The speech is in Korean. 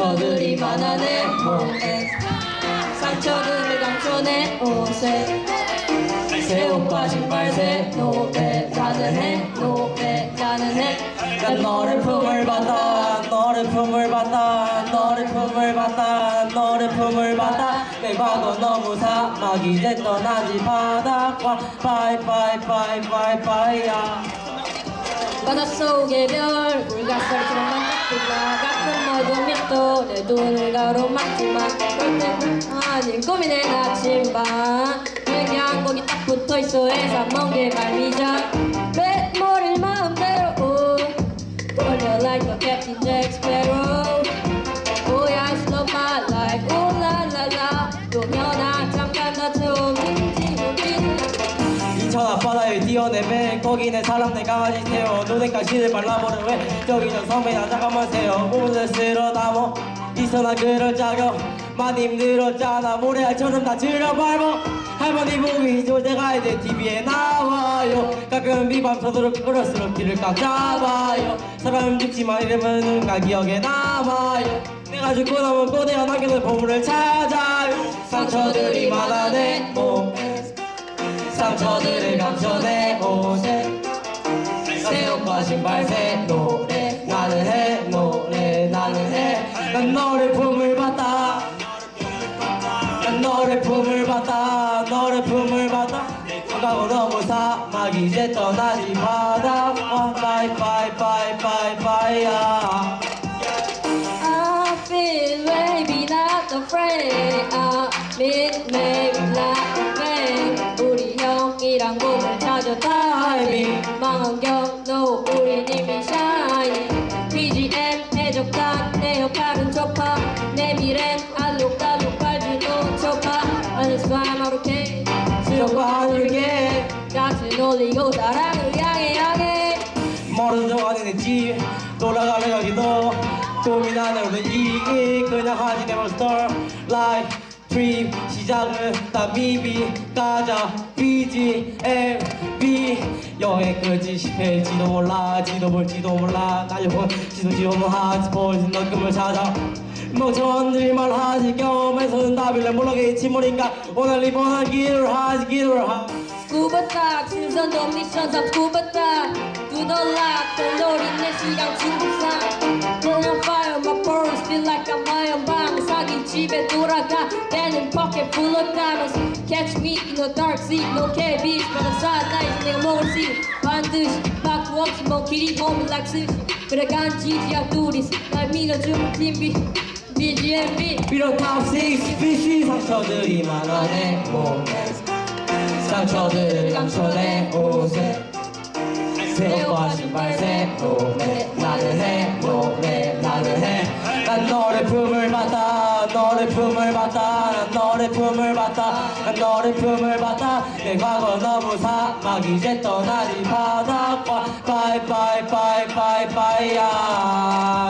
상처들이 많아 내 몸에 상처들을 감춰 내. 옷에 새 옷과 신발 새 노래 나는 해. 노래 나는 해난 너를 품을 받아. 너를 품을 받아. 너를 품을 받아. 너를 품을 받아. 내 과거 너무 사막 이제 떠나지 바닥과 바이바이바이바이바이야. 바닷 속의 별 물가살처럼 가끔 널 보면 또 내 눈을 가로막지만 아닌 고민의 나침반 한 곡이 딱 붙어있어 해서 먼게 말미자 내 머리를 마음대로 돌려 like a Captain Jack 앞바다에 뛰어내매. 거기는 사람 내 강아지 태워. 눈에까 실을 발라버려. 왜? 저기 저 선배야 잠깐만 세요 몸을 쓸어 담어. 있어나 그럴 자격. 많이 힘들었잖아. 모래알처럼 다 들여밟어. 할머니 보기 좋을 때 가야 돼. TV에 나와요. 가끔 비밤 서도록 끌을수록 길을 꽉 잡아요. 사람 죽지만 이러면 누군가 기억에 남아요. 내가 죽고 나면 꼬대가 남겨놓은 보물을 찾아요. 상처들이 많아 상처들을 감춰내 옷에 새 옷과 신발 새 노래 나는 해 노래 나는 해난 너를 품을 받다 난 너를 품을 받다 너를 품을 받다 가고 너무 사막 이제 떠나지 바다 바이 바이 바이 바이 바이야 I feel maybe not afraid. I mean 몸을 찾아 망원경 no 우린 이미 샤이닝 BGM 해적단 내 역할은 초파. 내 미래는 알록달록 발주노 초파. I just fly out okay 하늘게. 같이 놀리고 사랑을 향해 향해. 척 아닌 지 돌아가는 여기도. 고민하는 우리 이 그냥 하지 never start like dream 시작은 다 비비 가자 BGM B 여행 끝이 실패일지도 몰라 지도 볼지도 몰라. 달려본 지도 지도 하지 보이는 너 꿈을 찾아. 멍청한 일만 하지 경험에서는 답일래 몰라게 침몰인가 오늘 이번한 길을 하지 길을 하. 스쿠버 딱 신선도 미션 삼 스쿠버 딱 두덜락 돌돌이 내 시간 중국산. Burn on fire my pores feel like I'm 집에 돌아가 되는 pocket full of diamonds Catch me in the dark sea no cabbage but I'm side night 내가 먹을 씨 반드시 바꾸 없이 먼 길이 몸을 스시 그래 간지지야 둘이서 날 밀어주는 팀비 BGMB 비롯한 six species 상처들이 많아 내 몸에 상처들을 감춰 내 옷에 새 옷과 신발 새 노래 너의 품을 받아 난 너의 품을 받아 난 너의 품을 받아 내 과거 너무 사막 이제 떠나지 바닥과 바이 바이 바이 바이 바이야 yeah.